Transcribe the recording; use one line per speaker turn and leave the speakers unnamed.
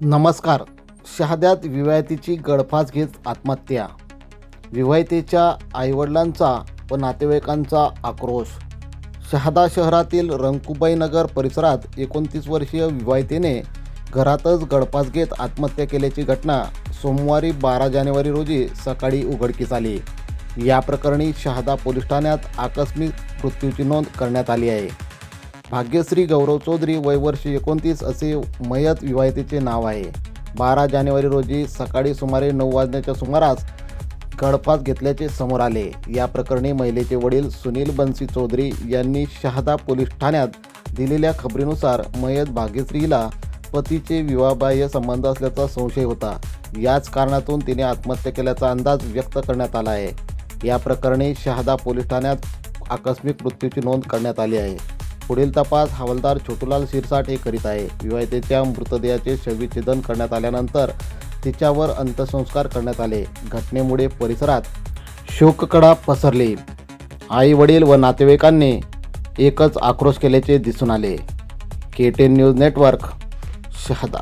नमस्कार. शहाद्यात विवाहितेची गळफास घेत आत्महत्या. विवाहितेच्या आईवडिलांचा व नातेवाईकांचा आक्रोश. शहादा शहरातील रंकुबाई नगर परिसरात एकोणतीस वर्षीय विवाहितेने घरातच गळफास घेत आत्महत्या केल्याची घटना सोमवारी बारा जानेवारी रोजी सकाळी उघडकीस आली. या प्रकरणी शहादा पोलीस ठाण्यात आकस्मिक मृत्यूची नोंद करण्यात आली आहे. भाग्यश्री गौरव चौधरी वयवर्ष एकोणतीस असे मयत विवाहितेचे नाव आहे. बारा जानेवारी रोजी सकाळी सुमारे नऊ वाजण्याच्या सुमारास गळफास घेतल्याचे समोर आले. या प्रकरणी महिलेचे वडील सुनील बन्सी चौधरी यांनी शहादा पोलीस ठाण्यात दिलेल्या खबरीनुसार मयत भाग्यश्रीला पतीचे विवाहबाह्य संबंध असल्याचा संशय होता. याच कारणातून तिने आत्महत्या केल्याचा अंदाज व्यक्त करण्यात आला आहे. या प्रकरणी शहादा पोलीस ठाण्यात आकस्मिक मृत्यूची नोंद करण्यात आली आहे. पुढील तपास हवालदार छोटूलाल शिरसाट हे करीत आहे. विवाहितेच्या मृतदेहाचे शवविच्छेदन करण्यात आल्यानंतर तिच्यावर अंत्यसंस्कार करण्यात आले. घटनेमुळे परिसरात शोककडा पसरली. आई वडील व नातेवाईकांनी एकच आक्रोश केल्याचे दिसून आले. K ten news network Shahada